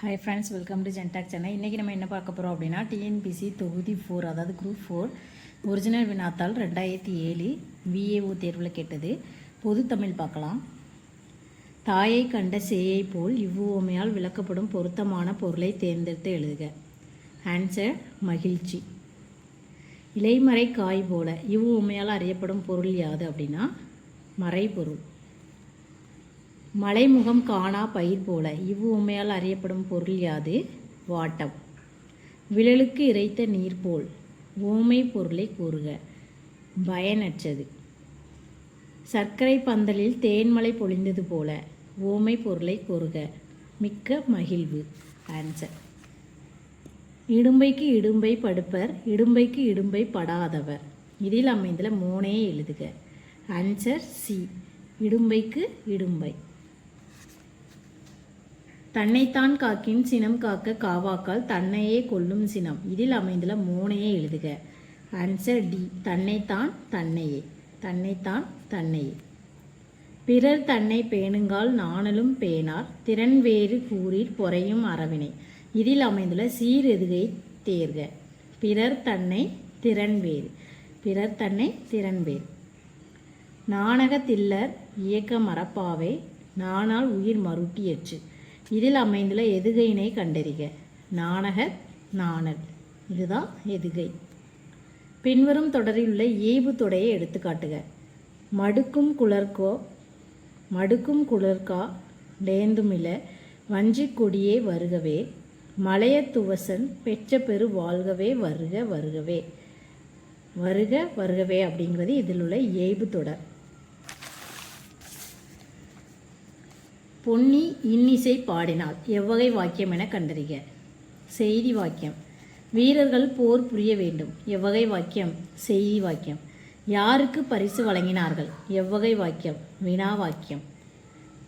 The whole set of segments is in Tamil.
Hi friends welcome to Gentalk channel இன்றைக்கி நம்ம என்ன பார்க்க போகிறோம் அப்படின்னா டிஎன்பிசி தொகுதி ஃபோர் அதாவது குரூப் ஃபோர் ஒரிஜினல் வினாத்தாள் ரெண்டாயிரத்தி ஏழு விஏஓ தேர்வில் கேட்டது. பொது தமிழ் பார்க்கலாம். தாயை கண்ட சேயை போல் இவ்வுவமையால் விளக்கப்படும் பொருத்தமான பொருளை தேர்ந்தெடுத்து எழுதுக. ஆன்சர் மகிழ்ச்சி. இலைமறை காய் போல இவ்வுவமையால் அறியப்படும் பொருள் யாது அப்படின்னா மறைபொருள். மலைமுகம் காணா பயிர் போல. இவ்வுமையால் அறியப்படும் பொருள் யாது? வாட்டம். விழலுக்கு இறைத்த நீர் போல். ஓமை பொருளை கூறுக. பயனற்றது. சர்க்கரை பந்தலில் தேன்மலை பொழிந்தது போல. ஓமை பொருளை கூறுக. மிக்க மகிழ்வு. ஆன்சர் இடும்பைக்கு இடும்பை படுப்பர் இடும்பைக்கு இடும்பை படாதவர். இதில் அமைந்துள்ள மூனையே எழுதுக. ஆன்சர் சி இடும்பைக்கு இடும்பை. தன்னைத்தான் காக்கின் சினம் காக்க காவாக்கால் தன்னையே கொல்லும் சினம். இதில் அமைந்துள்ள மூனையே எழுதுக. ஆன்சர் டி தன்னைத்தான் தன்னையே. தன்னைத்தான் தன்னையே. பிறர் தன்னை பேணுங்கால் நாணலும் பேணார். திறன் வேறு கூறீர் பொறையும் அறவினை. இதில் அமைந்துள்ள சீரெதுகை தேர்க. பிறர் தன்னை திறன் வேறு. பிறர் தன்னை திறன் வேறு. நாணகத்தில்லர் இயக்க மரப்பாவை நானால் உயிர் மருட்டியற்று. இதில் அமைந்துள்ள எதுகையினை கண்டறிக. நாணக நாணல். இதுதான் எதுகை. பின்வரும் தொடரில் உள்ள ஏபு தொடையை எடுத்துக்காட்டுக மடுக்கும் குளர்கோ மடுக்கும் குளர்கா டேந்துமில வஞ்சிக் கொடியே வருகவே. மலையத்துவசன் பெற்ற பெரு வாழ்கவே வருக வருகவே. வருக வருகவே அப்படிங்கிறது இதில் உள்ள ஏய்பு தொடர். பொன்னி இன்னிசை பாடினால் எவ்வகை வாக்கியம் என கண்டறிக. செய்தி வாக்கியம். வீரர்கள் போர் புரிய வேண்டும். எவ்வகை வாக்கியம்? செய்தி வாக்கியம். யாருக்கு பரிசு வழங்கினார்கள்? எவ்வகை வாக்கியம்? வினா வாக்கியம்.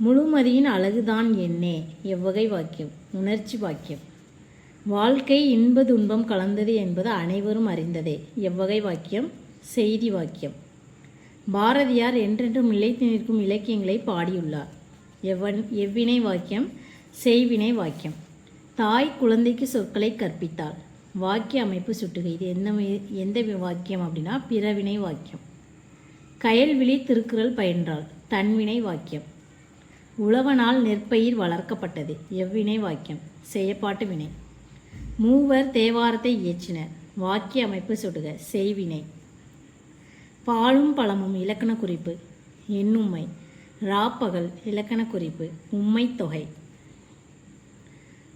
முழுமதியின் அழகுதான் என்னே. எவ்வகை வாக்கியம்? உணர்ச்சி வாக்கியம். வாழ்க்கை இன்ப துன்பம் கலந்தது என்பது அனைவரும் அறிந்ததே. எவ்வகை வாக்கியம்? செய்தி வாக்கியம். பாரதியார் என்றென்றும் நிலைத்து நிற்கும் இலக்கியங்களை பாடியுள்ளார். எவன் எவ்வினை வாக்கியம்? செய்வினை வாக்கியம். தாய் குழந்தைக்கு சொற்களை கற்பித்தாள். வாக்கிய அமைப்பு சுட்டுக. இது எந்த எந்த வாக்கியம் அப்படின்னா பிறவினை வாக்கியம். கயல்விழி திருக்குறள் பயின்றாள். தன்வினை வாக்கியம். உழவனால் நெற்பயிர் வளர்க்கப்பட்டது. எவ்வினை வாக்கியம்? செயப்பாட்டு வினை. மூவர் தேவாரத்தை இயற்றினர். வாக்கிய அமைப்பு சுடுக செய்வினை. பாலும் பழமும் இலக்கண குறிப்பு. எண்ணுமை ராப்பகல் இலக்கண குறிப்பு உம்மை தொகை.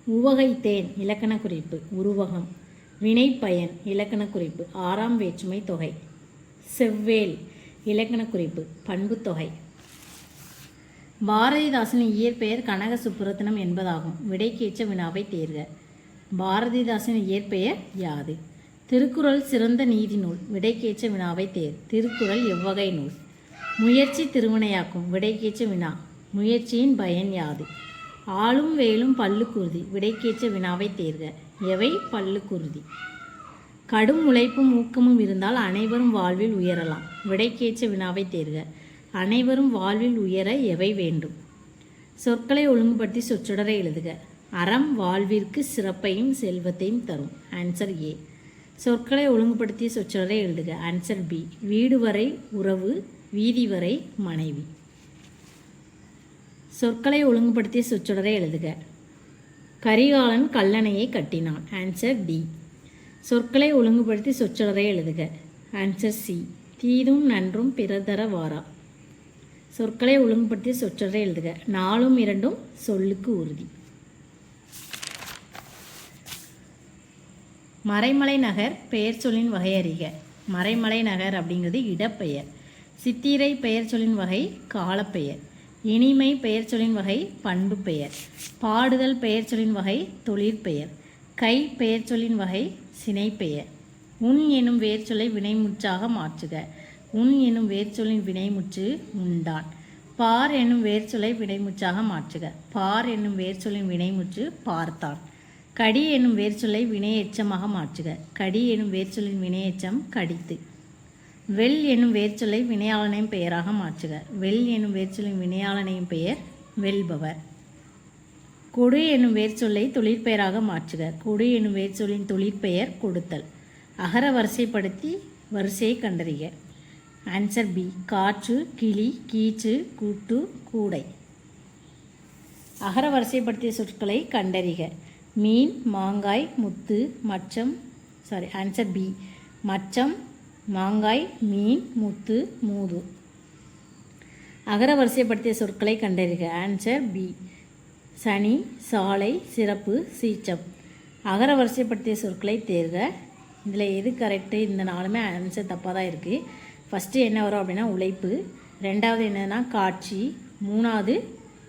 உவகை தேன் இலக்கண குறிப்பு உருவகம். வினைப்பயன் இலக்கண குறிப்பு ஆறாம் வேற்றுமை தொகை. செவ்வேல் இலக்கண குறிப்பு பண்புத்தொகை பாரதிதாசனின் இயற்பெயர் கனக சுப்புரத்னம் என்பதாகும். விடைக்கேற்ற வினாவை தேர்க. பாரதிதாசன் இயற்பெயர் யாது? திருக்குறள் சிறந்த நீதி நூல். விடைக்கேற்ற வினாவை தேர். திருக்குறள் எவ்வகை நூல். முயற்சி திருவினையாக்கும் விடைக்கேச்ச வினா. முயற்சியின் பயன் யாது? ஆளும் வேலும் பல்லுக்குருதி. விடைக்கேச்ச வினாவை தேர்க. எவை? பல்லுக்குருதி. கடும் உழைப்பும் ஊக்கமும் இருந்தால் அனைவரும் வாழ்வில் உயரலாம். விடைக்கேச்ச வினாவை தேர்க. அனைவரும் வாழ்வில் உயர எவை வேண்டும்? சொற்களை ஒழுங்குபடுத்தி சொற்றொடரை எழுதுக. அறம் வாழ்விற்கு சிறப்பையும் செல்வத்தையும் தரும். Answer A. சொற்களை ஒழுங்குபடுத்திய சொற்றொடரை எழுதுக. Answer B. வீடு வரை உறவு வீதி வரை மனைவி. சொற்களை ஒழுங்குபடுத்திய சொற்றொடரை எழுதுக. கரிகாலன் கல்லணையை கட்டினான். ஆன்சர் டி சொற்களை ஒழுங்குபடுத்தி சொற்றொடரை எழுதுக. ஆன்சர் சி தீதும் நன்றும் பிறதர வாரா. சொற்களை ஒழுங்குபடுத்தி சொற்றொடரை எழுதுக. நாலும் இரண்டும் சொல்லுக்கு உறுதி. மறைமலை நகர் பெயர் சொல்லின் வகை அறிக மறைமலை நகர் அப்படிங்கிறது இடப்பெயர். சித்திரை பெயர் சொல்லின் வகை காலப்பெயர் இனிமை பெயர் சொல்லின் வகை பண்பு பெயர். பாடுதல் பெயர் சொல்லின் வகை தொழிற்பெயர் கை பெயர் சொல்லின் வகை சினைப்பெயர் உன் எனும் வேர்ச்சொல்லை வினைமுற்றாக மாற்றுக. உன் எனும் வேர்ச்சொல்லின் வினைமுற்று உண்டான். பார் என்னும் வேர்ச்சொல்லை வினைமுற்றாக மாற்றுக. பார் என்னும் வேர்ச்சொல்லின் வினைமுற்று பார்த்தான். கடி என்னும் வேர்ச்சொல்லை வினையெச்சமாக மாற்றுக. கடி என்னும் வேர்ச்சொல்லின் வினையெச்சம் கடித்து. வெல் எனும் வேர்ச்சொல்லை வினையாளனையும் பெயராக மாற்றுக. வெல் எனும் வேர்ச்சொல்லின் வினையாளனையும் பெயர் வெல்பவர். கொடு எனும் வேர்ச்சொல்லை தொழிற்பெயராக மாற்றுக. கொடு எனும் வேர்ச்சொல்லின் தொழிற்பெயர் கொடுத்தல். அகர வரிசைப்படுத்தி வரிசையை கண்டறிக. ஆன்சர் பி காற்று கிளி கீச்சு கூட்டு கூடை. அகர வரிசைப்படுத்திய சொற்களை கண்டறிக. மீன் மாங்காய் முத்து மச்சம் சாரி ஆன்சர் பி மச்சம் மாங்காய் மீன் முத்து மூது. அகர வரிசைப்படுத்திய சொற்களை கண்டறிக. ஆன்சர் பி சனி சாலை சிறப்பு சீச்சம் அகர வரிசைப்படுத்திய சொற்களை தேர்க. இதில் எது கரெக்டு இந்த நாளுமே ஆன்சர் தப்பாக தான் இருக்குது ஃபஸ்ட்டு என்ன வரும் அப்படின்னா உழைப்பு. ரெண்டாவது என்னன்னா காட்சி. மூணாவது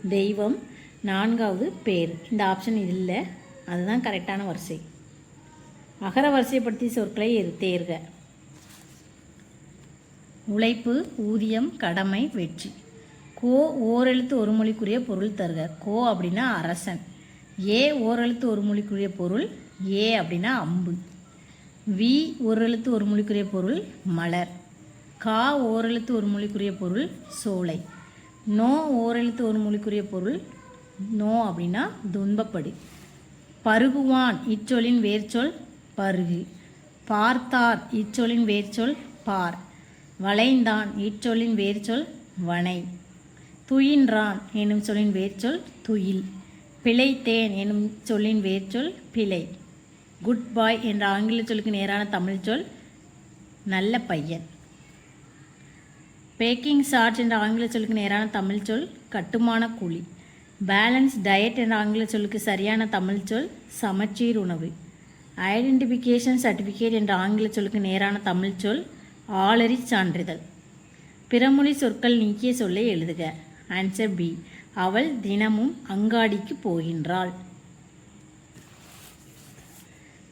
தெய்வம். நான்காவது பேர். இந்த ஆப்ஷன் இல்லை அதுதான் கரெக்டான வரிசை. அகர வரிசைப்படுத்திய சொற்களை தேர்க. உழைப்பு ஊதியம் கடமை வெற்றி. கோ ஓரெழுத்து ஒரு மொழிக்குரிய பொருள் தருக. கோ அப்படின்னா அரசன். ஏ ஓரெழுத்து ஒரு மொழிக்குரிய பொருள். ஏ அப்படின்னா அம்பு. வி ஓரெழுத்து ஒரு மொழிக்குரிய பொருள். மலர். கா ஓரெழுத்து ஒரு மொழிக்குரிய பொருள். சோலை. நோ ஓரெழுத்து ஒரு மொழிக்குரிய பொருள். நோ அப்படின்னா துன்பப்படு. பருகுவான் இச்சொலின் வேர்ச்சொல் பருகு. பார்த்தார் இச்சொலின் வேர்ச்சொல் பார். வளைந்தான் இச்சொல்லின் வேர்ச்சொல் வனை. துயின்றான் எனும் சொல்லின் வேர்ச்சொல் துயில். பிழைத்தேன் எனும் சொல்லின் வேர்ச்சொல் பிழை. குட் பாய் என்ற ஆங்கில சொல்லுக்கு நேரான தமிழ் சொல் நல்ல பையன். பேக்கிங் சார்ஜ் என்ற ஆங்கில சொல்லுக்கு நேரான தமிழ் சொல் கட்டுமான கூலி. பேலன்ஸ் டயட் என்ற ஆங்கில சொல்லுக்கு சரியான தமிழ் சொல் சமச்சீர் உணவு. ஐடென்டிஃபிகேஷன் சர்டிஃபிகேட் என்ற ஆங்கில சொல்லுக்கு நேரான தமிழ் சொல் ஆளறி சான்றிதழ். பிறமொழி சொற்கள் நீக்கிய சொல்லை எழுதுக. ஆன்சர் பி அவள் தினமும் அங்காடிக்கு போகின்றாள்.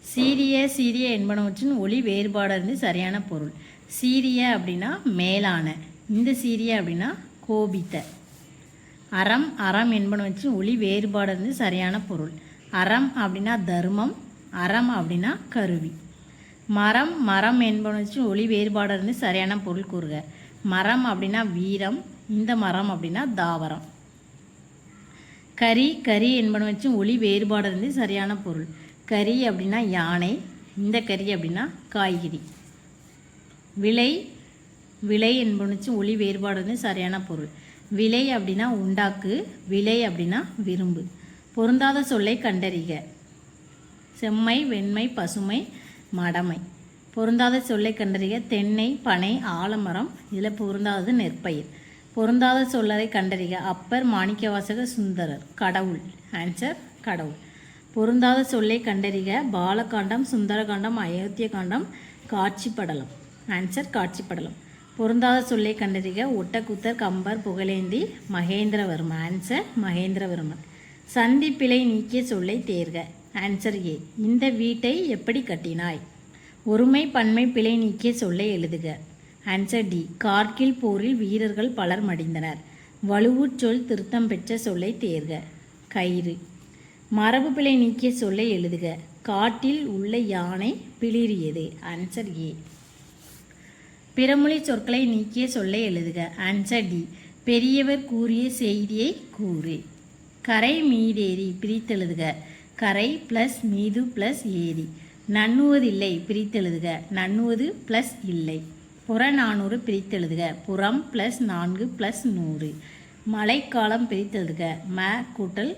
சீரிய சீரிய என்பனவற்றின் ஒளி வேறுபாடு இருந்து சரியான பொருள். சீரிய அப்படின்னா மேலான. இந்த சீரிய அப்படின்னா கோபித்த. அறம் அறம் என்பனவற்றின் ஒளி வேறுபாடு சரியான பொருள். அறம் அப்படின்னா தர்மம். அறம் அப்படின்னா கருவி. மரம் மரம் என்பனவற்றின் ஒளி வேறுபாடு இருந்து சரியான பொருள் கூறுக. மரம் அப்படின்னா வீரம் இந்த மரம் அப்படின்னா தாவரம். கரி கரி என்பனவற்றின் ஒளி வேறுபாடு இருந்து சரியான பொருள். கரி அப்படின்னா யானை இந்த கறி அப்படின்னா காய்கறி. விலை விலை என்பனுச்சு ஒளி வேறுபாடு வந்து சரியான பொருள். விலை அப்படின்னா உண்டாக்கு விலை அப்படின்னா விரும்பு. பொருந்தாத சொல்லை கண்டறிக. செம்மை வெண்மை பசுமை மடமை. பொருந்தாத சொல்லை கண்டறிக தென்னை பனை ஆலமரம் இதில் பொருந்தாதது நெற்பயிர். பொருந்தாத சொல்லரை கண்டறிக அப்பர் மாணிக்கவாசக சுந்தரர் கடவுள். ஆன்சர் கடவுள். பொருந்தாத சொல்லை கண்டறிக பாலகாண்டம் சுந்தரகாண்டம் அயோத்திய காண்டம் காட்சிப்படலம். ஆன்சர் காட்சிப்படலம். பொருந்தாத சொல்லை கண்டறிக ஒட்டக்குத்தர் கம்பர் புகழேந்தி மகேந்திரவர்மன். ஆன்சர் மகேந்திரவர்மன். சந்திப்பிழை நீக்கிய சொல்லை தேர்க. ஆன்சர் ஏ இந்த வீட்டை எப்படி கட்டினாய்? ஒருமை பன்மை பிழை நீக்கிய சொல்லை எழுதுக. ஆன்சர் டி கார்கில் போரில் வீரர்கள் பலர் மடிந்தனர். வலுவுச் சொல் திருத்தம் பெற்ற சொல்லை தேர்க. கயிறு. மரபு பிழை நீக்கிய சொல்லை எழுதுக. காட்டில் உள்ள யானை பிளிரியது ஆன்சர் ஏ பிறமொழி சொற்களை நீக்கிய சொல்லை எழுதுக. ஆன்சர் டி பெரியவர் கூறிய செய்தியை கூறு. கரை மீதேறி பிரித்தெழுதுக. கரை ப்ளஸ் மீது ப்ளஸ் ஏரி. நண்ணுவதில்லை பிரித்தெழுதுக. நண்ணுவது ப்ளஸ் இல்லை. புறநானூறு பிரித்தெழுதுக. புறம் ப்ளஸ் நான்கு ப்ளஸ் நூறு. மழைக்காலம் பிரித்தெழுதுக. ம கூட்டல்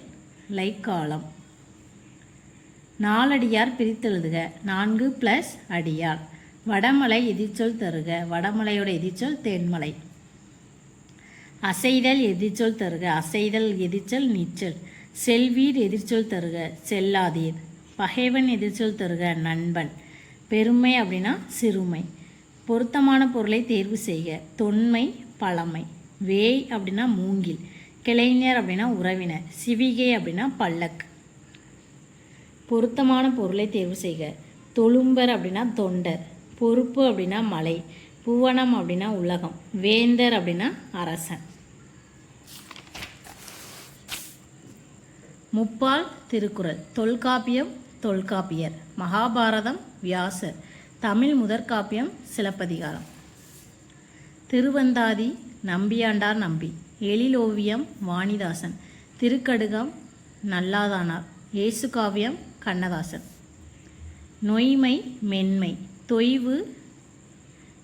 லைக்காலம். நாலடியார் பிரித்தெழுதுக. நான்கு ப்ளஸ் அடியார். வடமலை எதிர்ச்சொல் தருக. வடமலையோட எதிர்ச்சொல் தென்மலை. அசைதல் எதிர்ச்சொல் தருக. அசைதல் எதிர்ச்சொல் நீச்சல். செல்வீர் எதிர்ச்சொல் தருக செல்லாதீர். பகைவன் எதிர்ச்சொல் தருக நண்பன். பெருமை அப்படின்னா சிறுமை. பொருத்தமான பொருளை தேர்வு செய்க தொன்மை பழமை. வேய் அப்படின்னா மூங்கில். கிளைஞர் அப்படின்னா உறவினர். சிவிகை அப்படின்னா பல்லக்கு பொருத்தமான பொருளை தேர்வு செய்க தொழும்பர் அப்படின்னா தொண்டர். பொறுப்பு அப்படின்னா மலை. புவனம் அப்படின்னா உலகம். வேந்தர் அப்படின்னா அரசன். முப்பால் திருக்குறள். தொல்காப்பியம் தொல்காப்பியர். மகாபாரதம் வியாசர். தமிழ் முதற்காப்பியம் சிலப்பதிகாரம். திருவந்தாதி நம்பியாண்டார் நம்பி. எழிலோவியம் வாணிதாசன். திருக்கடுகம் நல்லாதானார். இயேசு காவியம் கண்ணதாசன். நொய்மை மென்மை. தொய்வு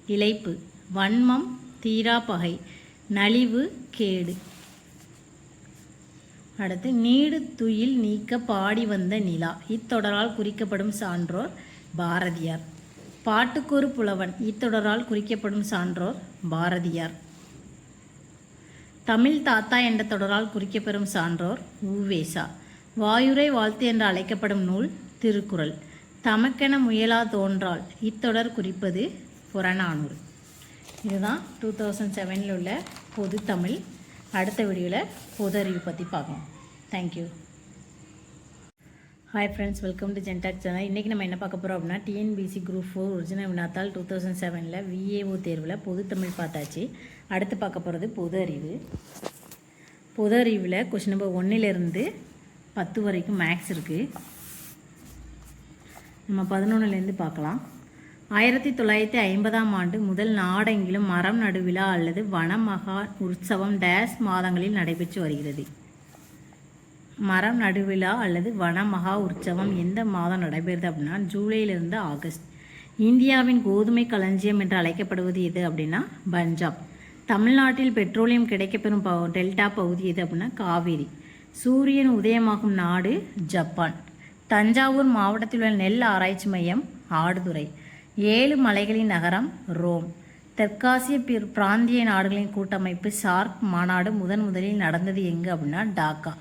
இழைப்பு. வன்மம் தீரா பகை நலிவு கேடு. அடுத்து நீடு துயில் நீக்க பாடி வந்த நிலா. இத்தொடரால் குறிக்கப்படும் சான்றோர் பாரதியார். பாட்டுக்கொரு புலவன் இத்தொடரால் குறிக்கப்படும் சான்றோர் பாரதியார். தமிழ் தாத்தா என்ற தொடரால் குறிக்கப்பெறும் சான்றோர் உவேசா வாயுரை வாழ்த்து என்று அழைக்கப்படும் நூல் திருக்குறள். தமக்கென முயலா தோன்றால் இத்தொடர் குறிப்பது புறநானூறு. இதுதான் டூ தௌசண்ட் செவனில் உள்ள பொது தமிழ் அடுத்த வீடியோவில் பொது அறிவு பற்றி பார்க்கலாம் thank you hi friends welcome to Gentalk channel இன்றைக்கி நம்ம என்ன பார்க்க போகிறோம் அப்படின்னா டிஎன்பிசி குரூப் ஃபோர் ஒரிஜினல் வினாத்தால் டூ தௌசண்ட் செவனில் விஏஓ தேர்வில் பொது தமிழ் பார்த்தாச்சு. அடுத்து பார்க்க போகிறது பொது அறிவு. பொது அறிவில் கொஷின் நம்பர் ஒன்றிலேருந்து பத்து வரைக்கும் மேக்ஸ் இருக்குது நம்ம பதினொன்றுலேருந்து பார்க்கலாம். ஆயிரத்தி தொள்ளாயிரத்தி ஐம்பதாம் ஆண்டு முதல் நாடெங்கிலும் மரம் நடுவிழா அல்லது வனமகா உற்சவம் டேஸ் மாதங்களில் நடைபெற்று வருகிறது. மரம் நடுவிழா அல்லது வனமகா உற்சவம் எந்த மாதம் நடைபெறுது அப்படின்னா ஜூலையிலிருந்து ஆகஸ்ட். இந்தியாவின் கோதுமை களஞ்சியம் என்று அழைக்கப்படுவது எது அப்படின்னா பஞ்சாப். தமிழ்நாட்டில் பெட்ரோலியம் கிடைக்கப்பெறும் ப டெல்டா பகுதி எது அப்படின்னா காவேரி. சூரியன் உதயமாகும் நாடு ஜப்பான். தஞ்சாவூர் மாவட்டத்தில் உள்ள நெல் ஆராய்ச்சி மையம் ஆடுதுறை. ஏழு மலைகளின் நகரம் ரோம். தெற்காசிய பிராந்திய நாடுகளின் கூட்டமைப்பு சார்க் மாநாடு முதன் முதலில் நடந்தது எங்கு அப்படின்னா டாக்கா.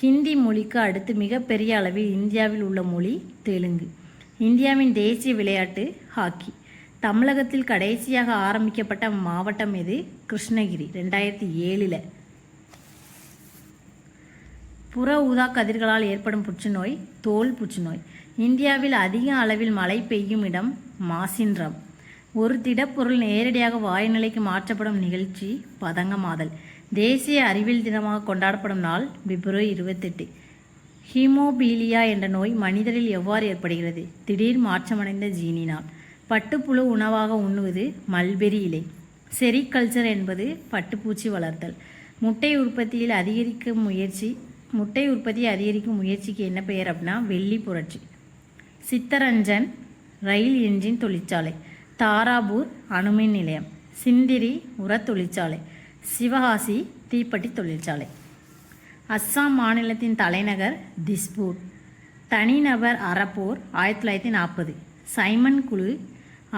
ஹிந்தி மொழிக்கு அடுத்து மிகப்பெரிய அளவில் இந்தியாவில் உள்ள மொழி தெலுங்கு. இந்தியாவின் தேசிய விளையாட்டு ஹாக்கி. தமிழகத்தில் கடைசியாக ஆரம்பிக்கப்பட்ட மாவட்டம் எது? கிருஷ்ணகிரி ரெண்டாயிரத்தி ஏழில். புற ஊதா கதிர்களால் ஏற்படும் புற்றுநோய் தோல் புற்றுநோய். இந்தியாவில் அதிக அளவில் மழை பெய்யும் இடம் மாசின்றம். ஒரு திடப்பொருள் நேரடியாக வாயுநிலைக்கு மாற்றப்படும் நிகழ்ச்சி பதங்கமாதல். தேசிய அறிவியல் தினமாக கொண்டாடப்படும் நாள் பிப்ரவரி இருபத்தெட்டு. ஹீமோபீலியா என்ற நோய் மனிதரில் எவ்வாறு ஏற்படுகிறது? திடீர் மாற்றமடைந்த ஜீனினால். பட்டுப்புழு உணவாக உண்ணுவது மல்பெரி இலை. செரிகல்ச்சர் என்பது பட்டுப்பூச்சி வளர்த்தல். முட்டை உற்பத்தியில் அதிகரிக்கும் முயற்சி முட்டை உற்பத்தியை அதிகரிக்கும் முயற்சிக்கு என்ன பெயர் அப்படின்னா வெள்ளி புரட்சி. சித்தரஞ்சன் ரயில் என்ஜின் தொழிற்சாலை தாராபூர் அணுமின் நிலையம் சிந்திரி உரத் தொழிற்சாலை சிவகாசி தீப்பெட்டி தொழிற்சாலை. அஸ்ஸாம் மாநிலத்தின் தலைநகர் திஸ்பூர் தனிநபர் அறப்போர் ஆயிரத்தி தொள்ளாயிரத்தி நாற்பது சைமன் குழு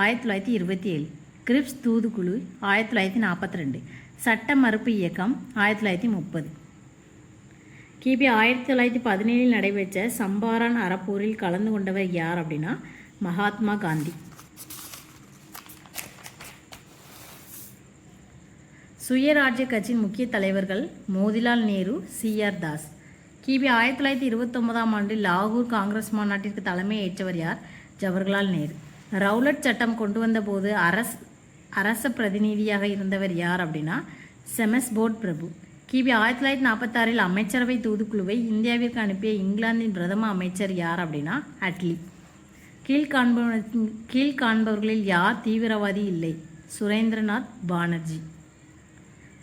ஆயிரத்தி தொள்ளாயிரத்தி இருபத்தி ஏழு கிரிப்ஸ் தூதுக்குழு ஆயிரத்தி தொள்ளாயிரத்தி நாற்பத்தி ரெண்டு சட்ட மறுப்பு இயக்கம் ஆயிரத்தி தொள்ளாயிரத்தி முப்பது. கிபி ஆயிரத்தி தொள்ளாயிரத்தி பதினேழில் நடைபெற்ற சம்பாரான் அறப்போரில் கலந்து கொண்டவர் யார் அப்படின்னா மகாத்மா காந்தி. சுயராஜ்ய கட்சியின் முக்கிய தலைவர்கள் மோதிலால் நேரு சிஆர் தாஸ். கிபி ஆயிரத்தி தொள்ளாயிரத்தி இருபத்தொன்பதாம் ஆண்டு லாகூர் காங்கிரஸ் மாநாட்டிற்கு தலைமை ஏற்றவர் யார்? ஜவஹர்லால் நேரு. ரவுலட் சட்டம் கொண்டு வந்தபோது அரஸ் அரச பிரதிநிதியாக இருந்தவர் யார் அப்படின்னா செமஸ்போர்ட் பிரபு. கிபி ஆயிரத்தி தொள்ளாயிரத்தி நாற்பத்தாறில் அமைச்சரவை தூதுக்குழுவை இந்தியாவிற்கு அனுப்பிய இங்கிலாந்தின் பிரதம அமைச்சர் யார் அப்படின்னா அட்லி. கீழ்காண்பவ கீழ்காண்பவர்களில் யார் தீவிரவாதி இல்லை? சுரேந்திரநாத் பானர்ஜி.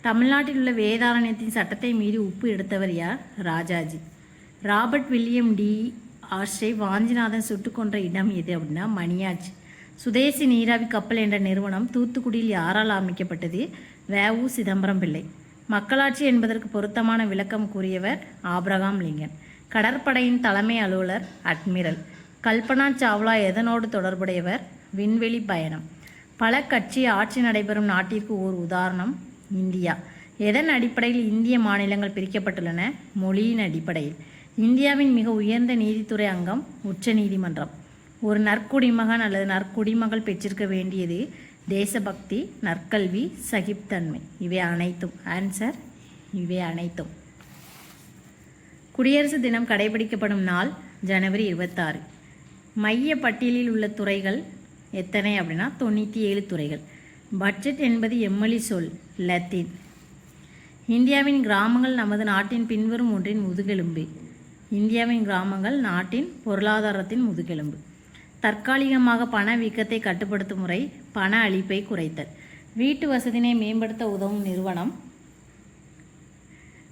தமிழ்நாட்டில் உள்ள வேதாரண்யத்தின் சட்டத்தை மீறி உப்பு எடுத்தவர் யார்? Rajaji. Robert William D. ஆர்ஷை Vanchinathan சுட்டு கொன்ற இடம் எது அப்படின்னா மணியாச்சி. சுதேசி நீராவி கப்பல் என்ற நிறுவனம் தூத்துக்குடியில் யாரால் அமைக்கப்பட்டது வேவு சிதம்பரம் பிள்ளை. மக்களாட்சி என்பதற்கு பொருத்தமான விளக்கம் கூறியவர் ஆப்ரகாம் லிங்கன். கடற்படையின் தலைமை அலுவலர் அட்மிரல். கல்பனா சாவ்லா எதனோடு தொடர்புடையவர்? விண்வெளி பயணம். பல கட்சி ஆட்சி நடைபெறும் நாட்டிற்கு ஓர் உதாரணம் இந்தியா. எதன் அடிப்படையில் இந்திய மாநிலங்கள் பிரிக்கப்பட்டுள்ளன? மொழியின் அடிப்படையில். இந்தியாவின் மிக உயர்ந்த நீதித்துறை அங்கம் உச்ச நீதிமன்றம். ஒரு நற்குடிமகன் அல்லது நற்குடிமகள் பெற்றிருக்க வேண்டியது தேசபக்தி நற்கல்வி சகிப்தன்மை இவை அனைத்தும். ஆன்சர் இவை அனைத்தும். குடியரசு தினம் கடைபிடிக்கப்படும் நாள் ஜனவரி இருபத்தாறு. மைய பட்டியலில் உள்ள துறைகள் எத்தனை அப்படின்னா தொண்ணூற்றி ஏழு துறைகள். பட்ஜெட் என்பது எம்மொழி சொல் லத்தீன். இந்தியாவின் கிராமங்கள் நமது நாட்டின் பின்வரும் ஒன்றின் முதுகெலும்பு. இந்தியாவின் கிராமங்கள் நாட்டின் பொருளாதாரத்தின் முதுகெலும்பு. தற்காலிகமாக பண வீக்கத்தை கட்டுப்படுத்தும் முறை பண அளிப்பை குறைத்தல். வீட்டு வசதியினை மேம்படுத்த உதவும் நிறுவனம்.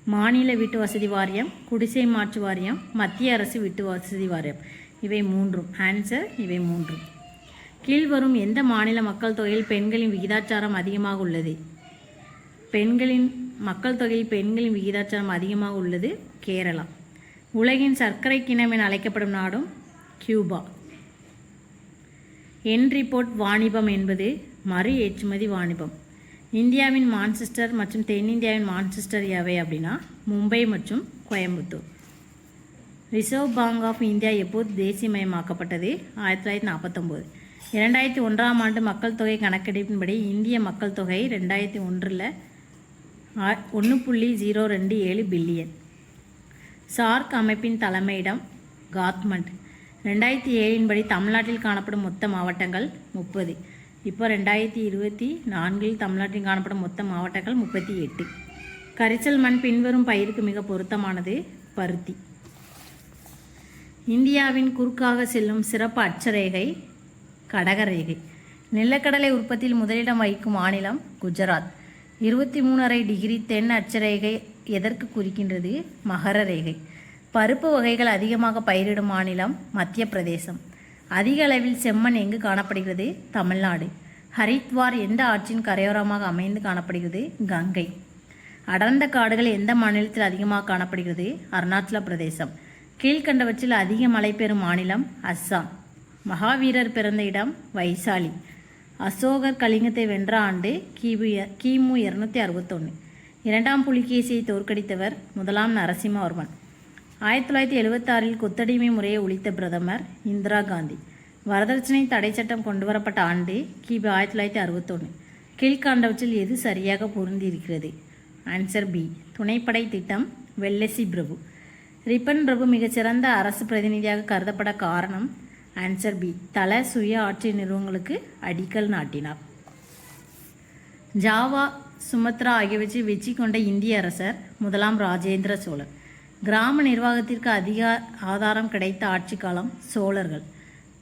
மாநில வீட்டு வசதி வாரியம் குடிசை மாற்று வாரியம் மத்திய அரசு வீட்டு வசதி வாரியம். இவை மூன்றும். ஆன்சர் இவை மூன்றும். கீழ்வரும் எந்த மாநில மக்கள் தொகையில் பெண்களின் விகிதாச்சாரம் அதிகமாக உள்ளது? பெண்களின் மக்கள் தொகையில் பெண்களின் விகிதாச்சாரம் அதிகமாக உள்ளது கேரளா. உலகின் சர்க்கரை கிணம் என அழைக்கப்படும் நாடும் கியூபா. என் ரிப்போர்ட் வாணிபம் என்பது மறு ஏற்றுமதி வாணிபம். இந்தியாவின் மான்செஸ்டர் மற்றும் தென்னிந்தியாவின் மான்செஸ்டர் எவை அப்படின்னா மும்பை மற்றும் Coimbatore. Reserve Bank of India எப்போது தேசியமயமாக்கப்பட்டது? ஆயிரத்தி தொள்ளாயிரத்தி நாற்பத்தொம்போது. இரண்டாயிரத்தி ஒன்றாம் ஆண்டு மக்கள் தொகை கணக்கெடுப்பின்படி இந்திய மக்கள் தொகை ரெண்டாயிரத்தி ஒன்றில் ஒன்று புள்ளி ஜீரோ ரெண்டு ஏழு பில்லியன். சார்க் அமைப்பின் தலைமையிடம் காத்மண்ட் ரெண்டாயிரத்தி ஏழின் படி தமிழ்நாட்டில் காணப்படும் மொத்த மாவட்டங்கள் முப்பது. இப்போ ரெண்டாயிரத்தி இருபத்தி நான்கில் தமிழ்நாட்டில் காணப்படும் மொத்த மாவட்டங்கள் முப்பத்தி எட்டு. கரிசல் மண் பின்வரும் பயிருக்கு மிக பொருத்தமானது பருத்தி. இந்தியாவின் குறுக்காக செல்லும் சிறப்பு அட்சரேகை கடகரேகை. நிலக்கடலை உற்பத்தியில் முதலிடம் வகிக்கும் மாநிலம் குஜராத். இருபத்தி மூணரை டிகிரி தென் அட்சரேகை எதற்கு குறிக்கின்றது? மகர ரேகை பருப்பு வகைகள் அதிகமாக பயிரிடும் மாநிலம் மத்திய பிரதேசம் அதிக அளவில் செம்மண் எங்கு காணப்படுகிறது? தமிழ்நாடு. ஹரித்வார் எந்த ஆற்றின் கரையோரமாக அமைந்து காணப்படுகிறது? கங்கை. அடர்ந்த காடுகள் எந்த மாநிலத்தில் அதிகமாக காணப்படுகிறது? அருணாச்சல பிரதேசம். கீழ்கண்டவற்றில் அதிக மழை பெறும் மாநிலம் அஸ்ஸாம். மகாவீரர் பிறந்த இடம் வைசாலி. அசோகர் கலிங்கத்தை வென்ற ஆண்டு கிபு கிமு இரநூத்தி அறுபத்தொன்று இரண்டாம் புலிகேசியை தோற்கடித்தவர் முதலாம் நரசிம்மவர்மன். ஆயிரத்தி தொள்ளாயிரத்தி எழுபத்தாறில் கொத்தடிமை முறையை ஒழித்த பிரதமர் இந்திரா காந்தி. வரதட்சணை தடை சட்டம் கொண்டு வரப்பட்ட ஆண்டு கிபி ஆயிரத்தி தொள்ளாயிரத்தி அறுபத்தொன்று கீழ்காண்டவற்றில் எது சரியாக பொருந்தியிருக்கிறது? ஆன்சர் பி துணைப்படை திட்டம் வெள்ளசி பிரபு. ரிப்பன் பிரபு மிகச்சிறந்த அரசு பிரதிநிதியாக கருதப்பட காரணம் ஆன்சர் பி. தல சுய ஆட்சி நிறுவனங்களுக்கு அடிக்கல் நாட்டினார். ஜாவா சுமத்ரா ஆகியவற்றை வெற்றி கொண்ட இந்திய அரசர் முதலாம் ராஜேந்திர சோழர். கிராம நிர்வாகத்திற்கு அதிக ஆதாரம் கிடைத்த ஆட்சி காலம் சோழர்கள்.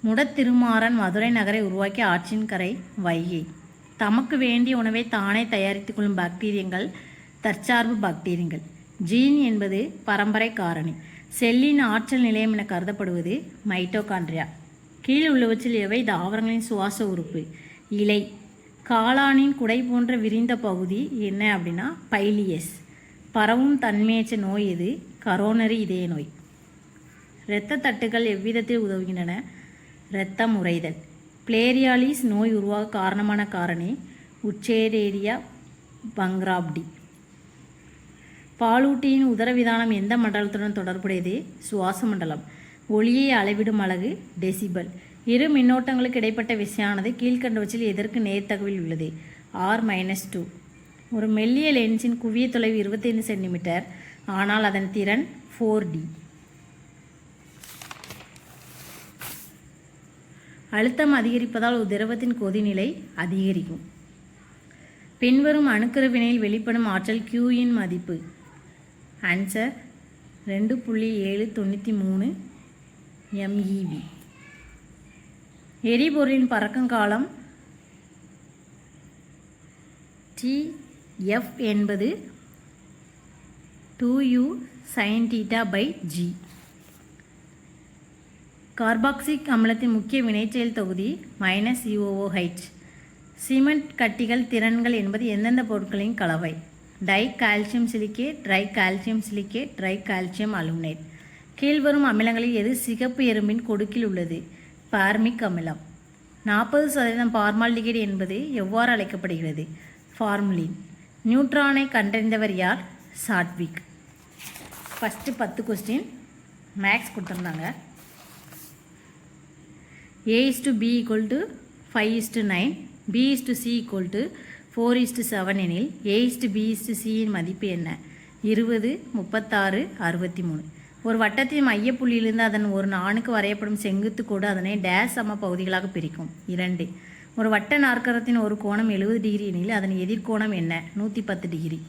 முடத்திருமாறன் மதுரை நகரை உருவாக்கிய ஆற்றின் கரை வைகை. தமக்கு வேண்டிய உணவை தானே தயாரித்துக் கொள்ளும் பாக்டீரியங்கள் தற்சார்பு பாக்டீரியங்கள். ஜீன் என்பது பரம்பரை காரணி செல்லின் ஆற்றல் நிலையம் என கருதப்படுவது மைட்டோகாண்ட்ரியா. கீழ் உள்ளவற்றில் எவை தாவரங்களின் சுவாச உறுப்பு. இலை காளானின் குடை போன்ற விரிந்த பகுதி என்ன அப்படின்னா பைலியஸ். பரவும் தன்மையற்ற நோய் எது? கரோனரி இதய நோய். இரத்த தட்டுகள் எவ்விதத்தில் உதவுகின்றன? இரத்தம் உறைதல் பிளேரியாலிஸ் நோய் உருவாக காரணமான காரணி உச்சேரேரியா பங்க்ராப்டி. பாலூட்டியின் உதரவிதானம் எந்த மண்டலத்துடன் தொடர்புடையது? சுவாச மண்டலம் ஒளியை அளவிடும் அழகு டெசிபல். இரு மின்னோட்டங்களுக்கு இடைப்பட்ட விசையானது கீழ்கண்டவற்றில் எதற்கு நேர்த்தகவில் உள்ளது? ஆர் மைனஸ் டூ ஒரு மெல்லிய லென்ஸின் குவிய தொலைவு இருபத்தைந்து சென்டிமீட்டர். ஆனால் அதன் திறன் ஃபோர் டி அழுத்தம் அதிகரிப்பதால் ஒரு திரவத்தின் கொதிநிலை அதிகரிக்கும். பின்வரும் அணுக்கரு வினையில் வெளிப்படும் ஆற்றல் கியூயின் மதிப்பு. ஆன்சர் ரெண்டு புள்ளி ஏழு தொண்ணூற்றி மூணு எம்இபி எரிபொருளின் பறக்கங்காலம் டி எஃப் என்பது two u sine theta by g carboxylic அமிலத்தின் முக்கிய வினைச்செயல் தொகுதி மைனஸ் யூஓஹெச் சிமெண்ட் கட்டிகள் திறன்கள் என்பது எந்தெந்த பொருட்களின் கலவை? Dicalcium silicate tricalcium silicate tricalcium aluminate கீழ்வரும் அமிலங்களில் எது சிகப்பு எறும்பின் கொடுக்கில் உள்ளது? பார்மிக் அமிலம். நாற்பது சதவீதம் பார்மால்டிகைடு என்பது எவ்வாறு அழைக்கப்படுகிறது? ஃபார்முலின் நியூட்ரானை கண்டறிந்தவர் யார்? சாட்விக். ஃபஸ்ட்டு பத்து கொஸ்டின் மேக்ஸ் கொடுத்துருந்தாங்க. A is to B equal to five is to nine B is to C equal to four is to seven எனில் ஏ இஸ் பி சியின் மதிப்பு என்ன? இருபது முப்பத்தாறு அறுபத்தி மூணு ஒரு வட்டத்தின் மையப்புள்ளியிலிருந்து அதன் ஒரு நாணுக்கு வரையப்படும் செங்குத்து கோடு அதனை டேஸ் சம பகுதிகளாக பிரிக்கும். இரண்டு. ஒரு வட்ட நாற்கரத்தின் ஒரு கோணம் எழுபது டிகிரி எனில் அதன் எதிர்கோணம் என்ன? நூற்றி பத்து டிகிரி.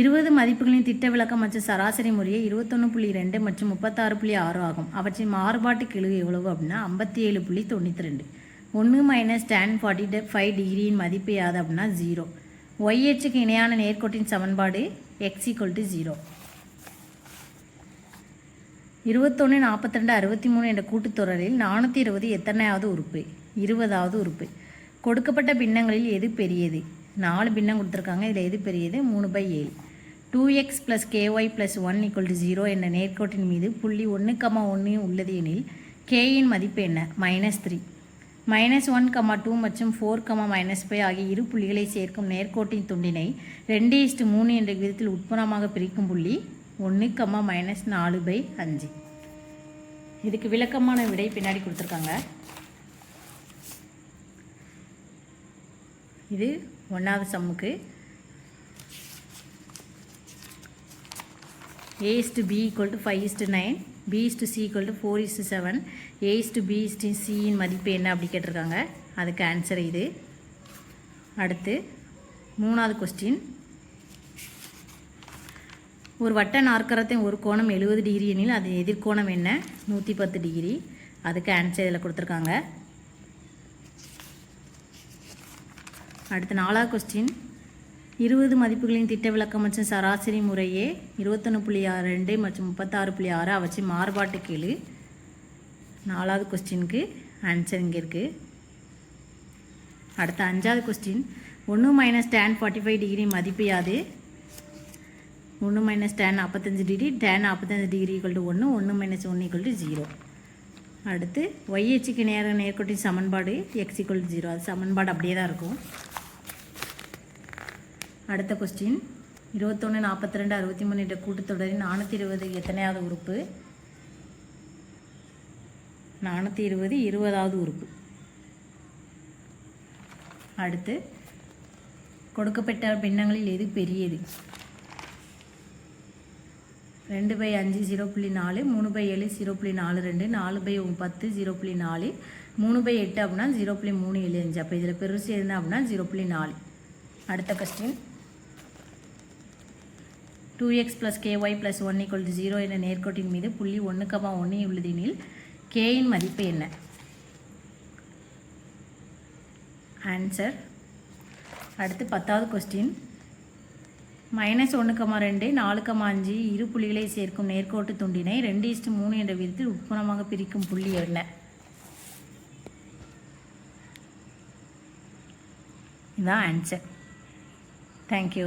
இருபது மதிப்புகளின் திட்ட விளக்கம் மற்றும் சராசரி முறையே இருபத்தொன்று புள்ளி ரெண்டு மற்றும் முப்பத்தாறு புள்ளி ஆறு ஆகும். அவற்றின் மாறுபாட்டு கெழு எவ்வளவு அப்படின்னா ஐம்பத்தி ஏழு புள்ளி தொண்ணூற்றி ரெண்டு. ஒன்று மைனஸ் டென் ஃபார்ட்டி ஃபைவ் டிகிரியின் மதிப்பு யாது அப்படின்னா ஜீரோ ஒய்ஹெச்சுக்கு இணையான நேர்கோட்டின் சமன்பாடு எக்ஸ் ஈக்குவல் டு ஜீரோ இருபத்தொன்று நாற்பத்திரெண்டு அறுபத்தி மூணு என்ற கூட்டுத்தொடரில் நானூற்றி இருபது எத்தனையாவது உறுப்பு? இருபதாவது உறுப்பு. கொடுக்கப்பட்ட பின்னங்களில் எது பெரியது? நாலு பின்னம் கொடுத்துருக்காங்க. இதில் எது பெரியது? மூணு பை ஏழு. Two x plus k y plus one equal to zero என்ற நேர்கோட்டின் மீது புள்ளி ஒன்று கம்மா ஒன்று உள்ளது எனில் கேயின் மதிப்பு என்ன? Minus three minus one comma two மற்றும் ஃபோர் கமா மைனஸ் ஃபைவ் ஆகிய இரு புள்ளிகளை சேர்க்கும் நேர்கோட்டின் துண்டினை ரெண்டு இஸ்டு மூணு என்ற விதத்தில் உட்புறமாக பிரிக்கும் புள்ளி ஒன்று கமா மைனஸ் நாலு பை அஞ்சு. இதுக்கு விளக்கமான விடை பின்னாடி கொடுத்துருக்காங்க. இது ஒன்றாவது சம்முக்கு. A is to B equal to five is to nine B is to C equal to four is to seven A to B is சியின் மதிப்பு என்ன அப்படி கேட்டிருக்காங்க? அதுக்கு ஆன்சர் இது. அடுத்து மூணாவது கொஸ்டின் ஒரு வட்ட நாற்கரத்தின் ஒரு கோணம் எழுபது டிகிரி எனில் அது எதிர்கோணம் என்ன? நூற்றி பத்து டிகிரி. அதுக்கு ஆன்சர் இதில் கொடுத்துருக்காங்க. அடுத்து நாலாவது கொஸ்டின் இருபது மதிப்புகளின் திட்ட விளக்கம் மற்றும் சராசரி முறையே இருபத்தொன்று புள்ளி ஆறு ரெண்டு மற்றும் முப்பத்தாறு புள்ளி ஆறு அவற்றின் மாறுபாட்டு கீழ் நாலாவது கொஸ்டினுக்கு ஆன்சர் இங்கே இருக்குது அடுத்த அஞ்சாவது கொஸ்டின் ஒன்று minus tan forty five degree மதிப்பு யாது? ஒன்று மைனஸ் டேன் நாற்பத்தஞ்சு டிகிரி டேன் நாற்பத்தஞ்சு டிகிரி ஈக்குவல் டு ஒன்று ஒன்று மைனஸ் ஒன்று ஈக்குவல் டு ஜீரோ அடுத்து ஒய்ஹெச்சுக்கு நேர நேர்கொட்டி சமன்பாடு எக்ஸ் ஈக்குவல் டு ஜீரோ அது சமன்பாடு அப்படியே தான் இருக்கும். அடுத்த கொஸ்டின் இருபத்தொன்று நாற்பத்தி ரெண்டு அறுபத்தி மூணு என்ற கூட்டுத்தொடரின் நானூற்றி இருபது எத்தனையாவது உறுப்பு? நானூற்றி இருபது இருபதாவது உறுப்பு. அடுத்து கொடுக்கப்பட்ட பின்னங்களில் எது பெரியது? ரெண்டு பை அஞ்சு ஜீரோ புள்ளி நாலு மூணு பை ஏழு ஜீரோ புள்ளி நாலு ரெண்டு நாலு பை பத்து ஜீரோ புள்ளி நாலு மூணு பை எட்டு அப்படின்னா ஜீரோ புள்ளி மூணு ஏழு அஞ்சு. அப்போ இதில் பெருசு என்ன அப்படின்னா ஜீரோ புள்ளி நாலு. அடுத்த question two x plus k y plus one equal to zero என்ற நேர்கோட்டின் மீது புள்ளி ஒன்றுக்கமாக ஒன்று உள்ளதெனில் கேயின் மதிப்பு என்ன? ஆன்சர் அடுத்து பத்தாவது கொஸ்டின் மைனஸ் ஒன்று கமா ரெண்டு நாலு கமா அஞ்சு இரு புள்ளிகளை சேர்க்கும் நேர்கோட்டு துண்டினை ரெண்டு இஸ்டு மூணு என்ற விதத்தில் உட்புறமாக பிரிக்கும் புள்ளி என்ன? இதுதான் ஆன்சர் தேங்க்யூ